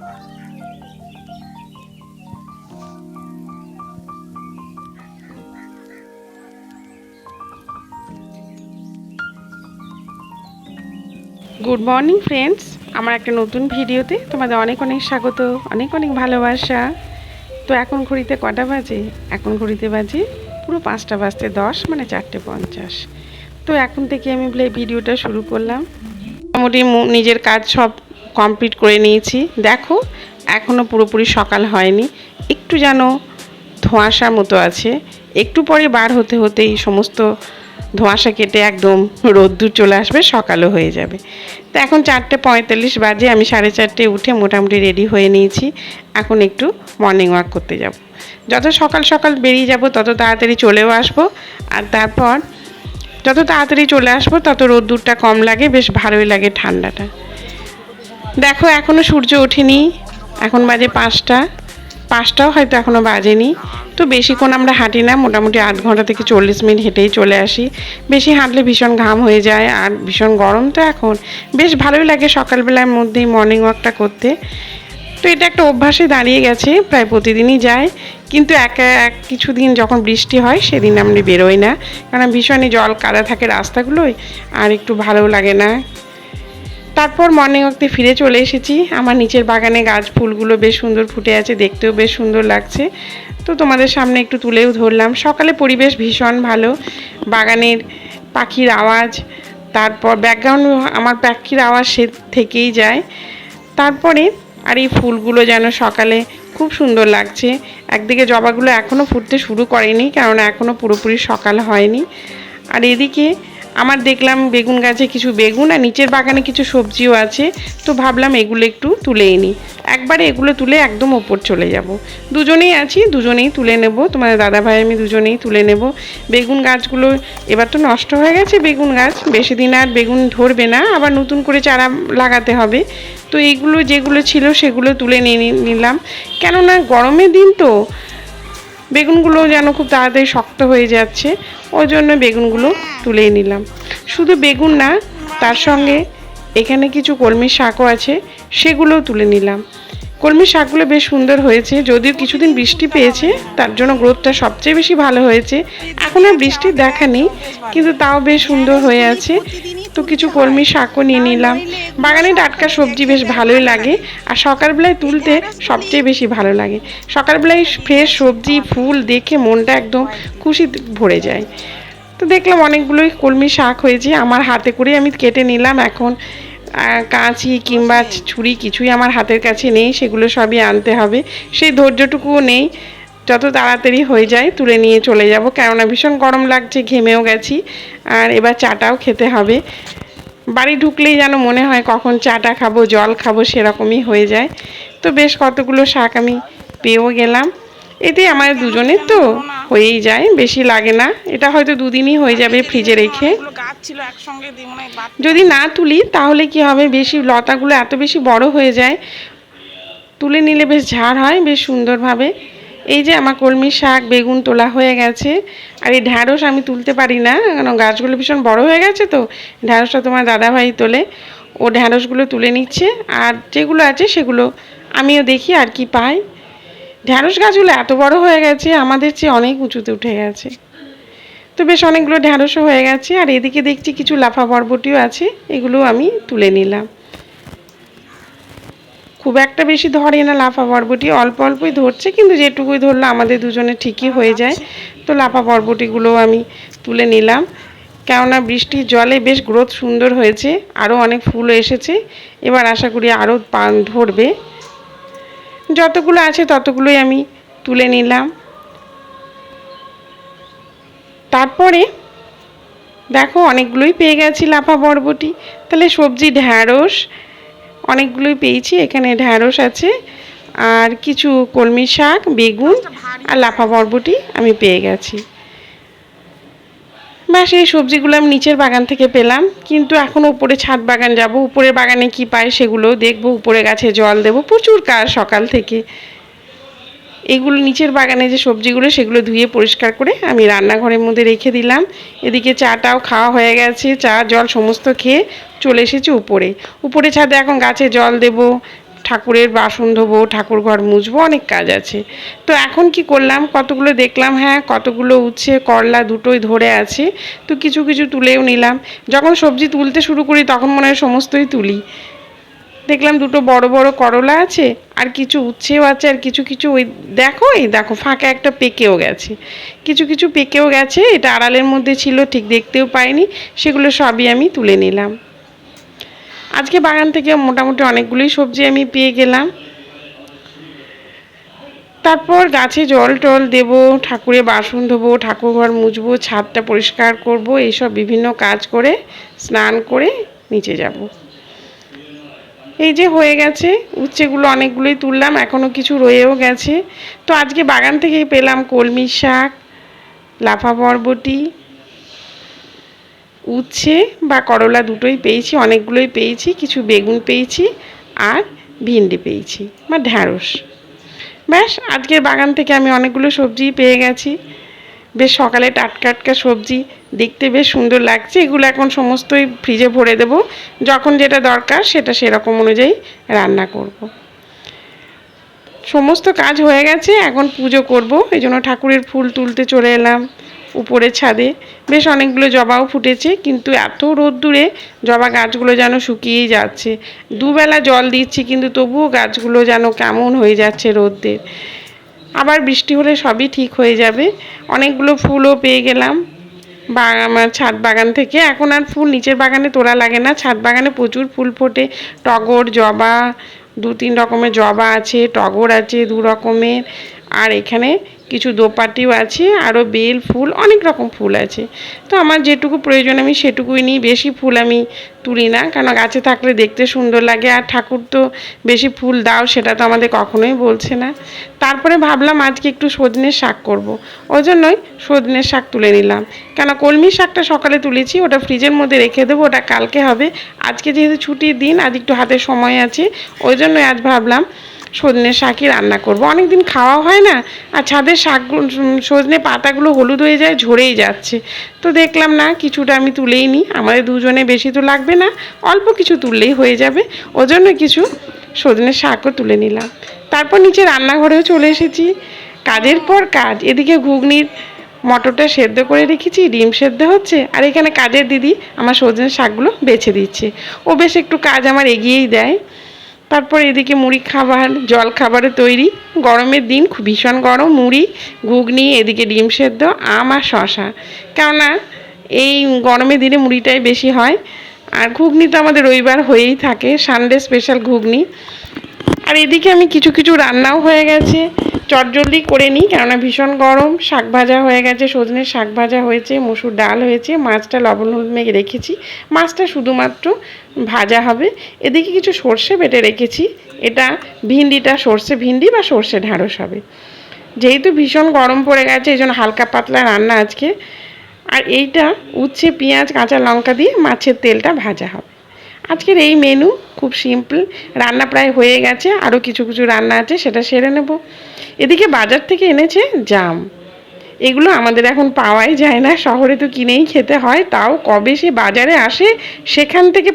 Good morning friends আমার একটা নতুন ভিডিওতে তোমাদের অনেক অনেক স্বাগত, অনেক অনেক ভালোবাসা। তো এখন ঘড়িতে কটা বাজে? এখন ঘড়িতে বাজে পুরো পাঁচটা বাজতে দশ মানে চারটে পঞ্চাশ। তো এখন থেকে আমি বলে ভিডিওটা শুরু করলাম। মোটামুটি নিজের কাজ সব কমপ্লিট করে নিয়েছি। দেখো এখনও পুরোপুরি সকাল হয়নি। একটু যেন ধোঁয়াশার মতো আছে। একটু পরে বার হতে হতেই সমস্ত ধোঁয়াশা কেটে একদম রোদ্দুর চলে আসবে, সকালও হয়ে যাবে। তো এখন চারটে পঁয়তাল্লিশ বাজে, আমি সাড়ে চারটে উঠে মোটামুটি রেডি হয়ে নিয়েছি। এখন একটু মর্নিং ওয়াক করতে যাব। যত সকাল সকাল বেরিয়ে যাব, তত তাড়াতাড়ি চলেও আসব। আর তারপর যত তাড়াতাড়ি চলে আসব, তত রোদ্দুরটা কম লাগে, বেশ ভালোই লাগে ঠান্ডাটা। দেখো এখনও সূর্য ওঠেনি। এখন বাজে পাঁচটা। পাঁচটাও হয়তো এখনও বাজেনি। তো বেশিক্ষণ আমরা হাঁটি না, মোটামুটি আধ ঘণ্টা থেকে চল্লিশ মিনিট হেঁটেই চলে আসি। বেশি হাঁটলে ভীষণ ঘাম হয়ে যায় আর ভীষণ গরম তো এখন। বেশ ভালোই লাগে সকালবেলার মধ্যেই মর্নিং ওয়াকটা করতে। তো এটা একটা অভ্যাসে দাঁড়িয়ে গেছে, প্রায় প্রতিদিনই যায়। কিন্তু এক এক কিছুদিন যখন বৃষ্টি হয়, সেদিন আমরা বেরোই না। কারণ ভীষণই জল কাদা থাকে রাস্তাগুলোই আর একটু ভালো লাগে না। তারপর মর্নিং ওয়াকতে ফিরে চলে এসেছি। আমার নিচের বাগানে গাছ ফুলগুলো বেশ সুন্দর ফুটে আছে, দেখতেও বেশ সুন্দর লাগছে। তো তোমাদের সামনে একটু তুলেও ধরলাম। সকালে পরিবেশ ভীষণ ভালো। বাগানের পাখির আওয়াজ, তারপর ব্যাকগ্রাউন্ড আমার পাখির আওয়াজ সে থেকেই যায়। তারপরে আর এই ফুলগুলো যেন সকালে খুব সুন্দর লাগছে। একদিকে জবাগুলো এখনও ফুটতে শুরু করেনি কারণ এখনও পুরোপুরি সকাল হয়নি। আর এদিকে আমার দেখলাম বেগুন গাছে কিছু বেগুন আর নিচের বাগানে কিছু সবজিও আছে। তো ভাবলাম এগুলো একটু তুলেই নিই একবারে এগুলো তুলে একদম ওপর চলে যাব। দুজনেই আছি, দুজনেই তুলে নেব। তোমাদের দাদা ভাই আমি দুজনেই তুলে নেব। বেগুন গাছগুলো এবার তো নষ্ট হয়ে গেছে বেগুন গাছ। বেশি দিন আর বেগুন ধরবে না। আবার নতুন করে চারা লাগাতে হবে। তো এইগুলো যেগুলো ছিল সেগুলো তুলে নিয়ে নিলাম। কেননা গরমের দিন তো বেগুনগুলো যেন খুব তাড়াতাড়ি শক্ত হয়ে যাচ্ছে, ওই জন্য বেগুনগুলো তুলেই নিলাম। শুধু বেগুন না, তার সঙ্গে এখানে কিছু কলমি শাকও আছে, সেগুলোও তুলে নিলাম। কলমি শাকগুলো বেশ সুন্দর হয়েছে, যদিও কিছুদিন বৃষ্টি পেয়েছে, তার জন্য গ্রোথটা সবচেয়ে বেশি ভালো হয়েছে। এখন আর বৃষ্টির দেখা নেই, কিন্তু তাও বেশ সুন্দর হয়ে আছে। তো কিছু কলমি শাকও নিয়ে নিলাম। বাগানে টাটকা সবজি বেশ ভালোই লাগে, আর সকালবেলায় তুলতে সবচেয়ে বেশি ভালো লাগে। সকালবেলায় ফ্রেশ সবজি, ফুল দেখে মনটা একদম খুশি ভরে যায়। তো দেখলাম অনেকগুলোই কলমি শাক হয়েছে, আমার হাতে করে আমি কেটে নিলাম এখন। কাঁচি কিংবা ছুরি কিছুই আমার হাতের কাছে নেই, সেগুলো সবই আনতে হবে। সেই ধৈর্যটুকুও নেই। যত তাড়াতাড়ি হয়ে যায়, তুলে নিয়ে চলে যাব। কেননা ভীষণ গরম লাগছে, ঘেমেও গেছি। আর এবার চাটাও খেতে হবে। বাড়ি ঢুকলেই যেন মনে হয় কখন চাটা খাব, জল খাব, সেরকমই হয়ে যায়। তো বেশ কতগুলো শাক আমি পেয়েও গেলাম। এতে আমার দুজনের তো হয়েই যায়, বেশি লাগে না। এটা হয়তো দুদিনই হয়ে যাবে ফ্রিজে রেখে। যদি না তুলি, তাহলে কি হবে? বেশি লতাগুলো এত বেশি বড় হয়ে যায়। তুলে নিলে বেশ ঝাড় হয়, বেশ সুন্দরভাবে। এই যে আমার কলমি শাক, বেগুন তোলা হয়ে গেছে। আর এই ঢ্যাঁড়স আমি তুলতে পারি না কারণ গাছগুলো ভীষণ বড় হয়ে গেছে তো। ঢ্যাঁড়সটা তোমার দাদাভাই তোলে, ও ঢ্যাঁড়সগুলো তুলে নিচ্ছে। আর যেগুলো আছে সেগুলো আমিও দেখি আর কি পাই। ঢ্যাঁড়স গাছগুলো এত বড় হয়ে গেছে, আমাদের চেয়ে অনেক উঁচুতে উঠে গেছে। তো বেশ অনেকগুলো ঢ্যাঁড়সও হয়ে গেছে, আর এদিকে দেখছি কিছু লাফা বরবটিও আছে এগুলো আমি তুলে নিলাম। খুব একটা বেশি ধরে না লাফা বরবটি অল্প অল্পই ধরছে, কিন্তু যেটুকুই ধরলে আমাদের দুজনে ঠিকই হয়ে যায়। তো লাফা বরবটিগুলোও আমি তুলে নিলাম। কেননা বৃষ্টির জলে বেশ গ্রোথ সুন্দর হয়েছে, আরও অনেক ফুল এসেছে। এবার আশা করি আরও পান ধরবে। যতগুলো আছে ততগুলোই আমি তুলে নিলাম। তারপরে দেখো অনেকগুলোই পেয়ে গেছি লাফা বরবটি তাহলে সবজি, ঢ্যাঁড়স অনেকগুলোই পেয়েছি, এখানে ঢ্যাঁড়স আছে, আর কিছু কলমি শাক, বেগুন আর লাফা বরবটি আমি পেয়ে গেছি। ব্যাস এই সবজিগুলো আমি নিচের বাগান থেকে পেলাম, কিন্তু এখন উপরে ছাদ বাগান যাব, উপরের বাগানে কি পায় সেগুলো দেখব, উপরে গাছে জল দেব, প্রচুর কাজ সকাল থেকে। এগুলো নিচের বাগানে যে সবজিগুলো সেগুলো ধুয়ে পরিষ্কার করে আমি রান্নাঘরের মধ্যে রেখে দিলাম। এদিকে চাটাও খাওয়া হয়ে গেছে, চা, জল সমস্ত খেয়ে চলে এসেছি উপরে। উপরে ছাদে এখন গাছে জল দেব, ঠাকুরের বাসন ধোবো, ঠাকুর ঘর মুছবো, অনেক কাজ আছে। তো এখন কি করলাম? কতগুলো দেখলাম হ্যাঁ কতগুলো উচ্ছে, করলা দুটোই ধরে আছে। তো কিছু কিছু তুলেও নিলাম। যখন সবজি তুলতে শুরু করি তখন মনে হয় সমস্তই তুলি। দেখলাম দুটো বড় বড় করলা আছে, আর কিছু উচ্ছেও আছে, আর কিছু কিছু ওই দেখো, এই দেখো, ফাঁকা একটা পেকেও গেছে। কিছু কিছু পেকেও গেছে, এটা আড়ালের মধ্যে ছিল, ঠিক দেখতেও পাইনি, সেগুলো সবই আমি তুলে নিলাম। আজকে বাগান থেকে মোটামুটি অনেকগুলোই সবজি আমি পেয়ে গেলাম। তারপর গাছে জল টল দেবো, ঠাকুরে বাসন ধোবো ঠাকুর ঘর মুছবো, ছাদটা পরিষ্কার করব, এইসব বিভিন্ন কাজ করে, স্নান করে নিচে যাব। এই যে হয়ে গেছে, উচ্ছেগুলো অনেকগুলোই তুললাম এখনও কিছু রয়েও গেছে। তো আজকে বাগান থেকেই পেলাম কলমি শাক, লাফা বরবটি, উচ্ছে বা করলা দুটোই পেয়েছি, অনেকগুলোই পেয়েছি, কিছু বেগুন পেয়েছি আর ভিন্ডি পেয়েছি বা ঢ্যাঁড়স। ব্যাস, আজকের বাগান থেকে আমি অনেকগুলো সবজি পেয়ে গেছি। বেশ সকালে টাটকা টাটকা সবজি দেখতে বেশ সুন্দর লাগছে। এগুলো এখন সমস্তই ফ্রিজে ভরে দেব। যখন যেটা দরকার সেটা সেরকম অনুযায়ী রান্না করব। সমস্ত কাজ হয়ে গেছে, এখন পুজো করব। এই জন্য ঠাকুরের ফুল তুলতে চলে এলাম উপরে ছাদে। বেশ অনেকগুলো জবাও ফুটেছে, কিন্তু এত রোদ্দুরে জবা গাছগুলো যেন শুকিয়েই যাচ্ছে। দুবেলা জল দিচ্ছি, কিন্তু তবুও গাছগুলো যেন কেমন হয়ে যাচ্ছে রোদ্দের। আবার বৃষ্টি হলে সবই ঠিক হয়ে যাবে। অনেকগুলো ফুলও পেয়ে গেলাম। আমার ছাদ বাগান থেকে। এখন আর ফুল নিচের বাগানে তোলা লাগে না। ছাদ বাগানে প্রচুর ফুল ফোটে। টগর, জবা দু তিন রকমের জবা আছে, টগর আছে দু রকমের। আর এখানে কিছু দোপাটিও আছে আরও বেল ফুল, অনেক রকম ফুল আছে। তো আমার যেটুকু প্রয়োজন আমি সেটুকুই নিই, বেশি ফুল আমি তুলি না কেন গাছে থাকলে দেখতে সুন্দর লাগে, আর ঠাকুর তো বেশি ফুল দাও, সেটা তো আমাদের কখনোই বলছে না। তারপরে ভাবলাম আজকে একটু সজনের শাক করব। ওই জন্যই সজনের শাক তুলে নিলাম। কেন কলমি শাকটা সকালে তুলেছি, ওটা ফ্রিজের মধ্যে রেখে দেবো, ওটা কালকে হবে। আজকে যেহেতু ছুটির দিন, আজ একটু হাতে সময় আছে, ওই জন্যই আজ ভাবলাম সজনে শাকই রান্না করব। অনেক দিন খাওয়া হয় না, আর ছাদের শাক সজনে পাতাগুলো হলুদ হয়ে যায়, ঝরেই যাচ্ছে। তো দেখলাম না, কিছুটা আমি তুলেই নিই। আমাদের দুজনে বেশি তো লাগবে না, অল্প কিছু তুললেই হয়ে যাবে। ওই জন্য কিছু সজনে শাকও তুলে নিলাম। তারপর নিচে রান্নাঘরেও চলে এসেছি। কাজের পর কাজ, এদিকে ঘুগনির মটরটা সেদ্ধ করে রেখেছি, ডিম সেদ্ধ হচ্ছে, আর এখানে কাজের দিদি আমার সজনে শাকগুলো বেছে দিচ্ছে। ও বেশ একটু কাজ আমার এগিয়েই দেয়। তারপর এদিকে মুড়ি খাবার, জল খাবারে তৈরি। গরমের দিন খুব ভীষণ গরম, মুড়ি, ঘুগনি, এদিকে ডিম সেদ্ধ, আম আর শশা কেননা এই গরমের দিনে মুড়িটাই বেশি হয়। আর ঘুগনি তো আমাদের রবিবার হয়েই থাকে সানডে স্পেশাল ঘুগনি। আর এদিকে আমি কিছু কিছু রান্নাও হয়ে গেছে। চটজলদি করে নিই, কেননা ভীষণ গরম। শাক ভাজা হয়ে গেছে সজনের শাক ভাজা হয়েছে, মসুর ডাল হয়েছে, মাছটা লবণ হলুদ মেখে রেখেছি। মাছটা শুধুমাত্র ভাজা হবে। এদিকে কিছু সর্ষে বেটে রেখেছি। এটা ভিন্ডিটা সর্ষে ভিন্ডি বা সর্ষে ঢ্যাঁড়স হবে। যেহেতু ভীষণ গরম পড়ে গেছে, এই জন্য হালকা পাতলা রান্না আজকে। আর এইটা উচ্ছে, পেঁয়াজ, কাঁচা লঙ্কা দিয়ে মাছের তেলটা ভাজা হবে। আজকের এই মেনু খুব সিম্পল রান্না প্রায় হয়ে গেছে আরও কিছু কিছু রান্না আছে, সেটা সেরে নেব। এদিকে বাজার থেকে এনেছে জাম। এগুলো আমাদের এখন পাওয়াই যায় না, শহরে তো কিনেই খেতে হয়, তাও কবে সে বাজারে আসে, সেখান থেকে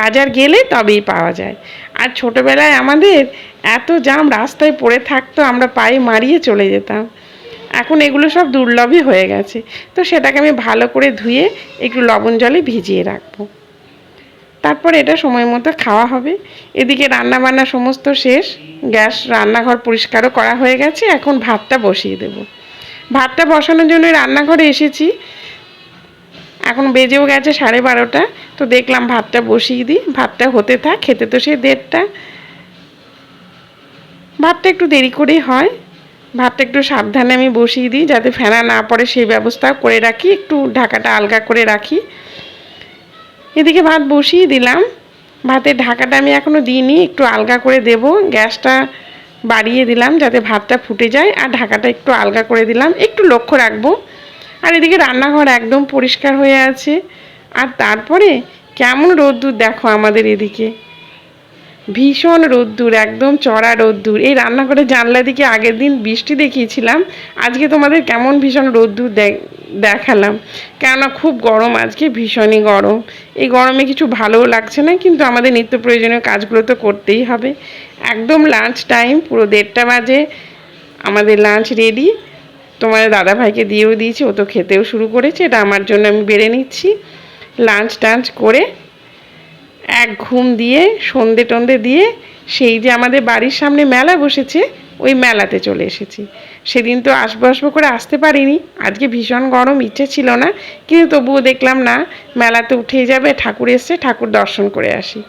বাজার গেলে তবেই পাওয়া যায়। আর ছোটোবেলায় আমাদের এত জাম রাস্তায় পড়ে থাকতো, আমরা পায়ে মারিয়ে চলে যেতাম। এখন এগুলো সব দুর্লভই হয়ে গেছে। তো সেটাকে আমি ভালো করে ধুয়ে একটু লবণ জলে ভিজিয়ে রাখব। তারপর এটা সময় মতো খাওয়া হবে। এদিকে রান্না বান্না সমস্ত শেষ। গ্যাস রান্নাঘর পরিষ্কারও করা হয়ে গেছে। এখন ভাতটা বসিয়ে দেব। ভাতটা বসানোর জন্য রান্নাঘরে এসেছি। এখন বেজেও গেছে সাড়ে বারোটা। তো দেখলাম ভাতটা বসিয়ে দিই। ভাতটা হতে থাক, খেতে তো সে দেড়টা। ভাতটা একটু দেরি করেই হয়। ভাতটা একটু সাবধানে আমি বসিয়ে দিই, যাতে ফেনা না পড়ে সেই ব্যবস্থা করে রাখি। একটু ঢাকাটা আলগা করে রাখি। এদিকে ভাত বসিয়ে দিলাম। ভাতের ঢাকাটা আমি এখনও দিইনি, একটু আলগা করে দেব। গ্যাসটা বাড়িয়ে দিলাম যাতে ভাতটা ফুটে যায়, আর ঢাকাটা একটু আলগা করে দিলাম। একটু লক্ষ্য রাখব। আর এদিকে রান্নাঘর একদম পরিষ্কার হয়ে আছে। আর তারপরে কেমন রোদ্দুর দেখো আমাদের এদিকে। ভীষণ রোদ্দুর, একদম চড়া রোদ্দুর। এই রান্নাঘরের জানলা দিকে আগের দিন বৃষ্টি দেখিয়েছিলাম। আজকে তোমাদের কেমন ভীষণ রোদ্দুর দেখালাম। কেননা খুব গরম আজকে, ভীষণই গরম। এই গরমে কিছু ভালোও লাগছে না, কিন্তু আমাদের নিত্য প্রয়োজনীয় কাজগুলো তো করতেই হবে। একদম লাঞ্চ টাইম পুরো দেড়টা বাজে। আমাদের লাঞ্চ রেডি তোমার দাদা ভাইকে দিয়েও দিয়েছি, ও তো খেতেও শুরু করেছে, এটা আমার জন্য আমি বেড়ে নিচ্ছি। লাঞ্চ টাঞ্চ করে এক ঘুম দিয়ে, সন্ধে টন্ধে দিয়ে সেই যে আমাদের বাড়ির সামনে মেলা বসেছে, ওই মেলাতে চলে এসেছি। সেদিন তো আসব আসব করে আসতে পারিনি। আজকে ভীষণ গরম, ইচ্ছে ছিল না। কিন্তু তবুও দেখলাম না, মেলাতে উঠেই যাবে, ঠাকুর এসছে, ঠাকুর দর্শন করে আসি।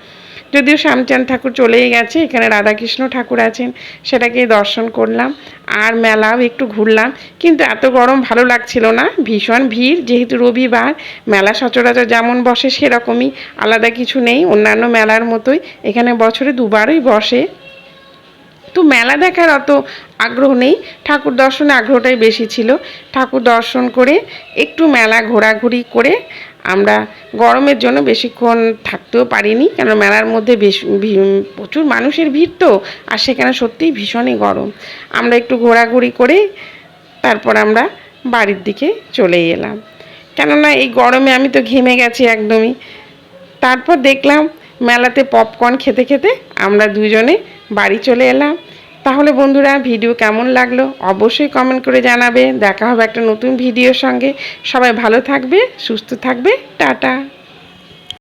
যদিও শ্যামচাঁদ ঠাকুর চলেই গেছে, এখানে রাধাকৃষ্ণ ঠাকুর আছেন সেটাকে দর্শন করলাম। আর মেলাও একটু ঘুরলাম, কিন্তু এত গরম ভালো লাগছিল না, ভীষণ ভিড়, যেহেতু রবিবার, মেলা সচরাচর যেমন বসে সেরকমই, আলাদা কিছু নেই, অন্যান্য মেলার মতোই, এখানে বছরে দুবারই বসে। তো মেলা দেখার অত আগ্রহ নেই, ঠাকুর দর্শনে আগ্রহটাই বেশি ছিল। ঠাকুর দর্শন করে একটু মেলা ঘোরাঘুরি করে আমরা গরমের জন্য বেশিক্ষণ থাকতেও পারিনি কেন মেলার মধ্যে বেশ প্রচুর মানুষের ভিড় তো, আর সেখানে সত্যিই ভীষণই গরম। আমরা একটু ঘোরাঘুরি করে তারপর আমরা বাড়ির দিকে চলে এলাম। কেননা এই গরমে আমি তো ঘেমে গেছি একদমই। তারপর দেখলাম মেলাতে পপকর্ন খেতে খেতে আমরা দুজনে বাড়ি চলে এলাম। তাহলে বন্ধুরা ভিডিও কেমন লাগল অবশ্যই কমেন্ট করে জানাবে। দেখা হবে একটা নতুন ভিডিওর সঙ্গে। সবাই ভালো থাকবে, সুস্থ থাকবে। টাটা।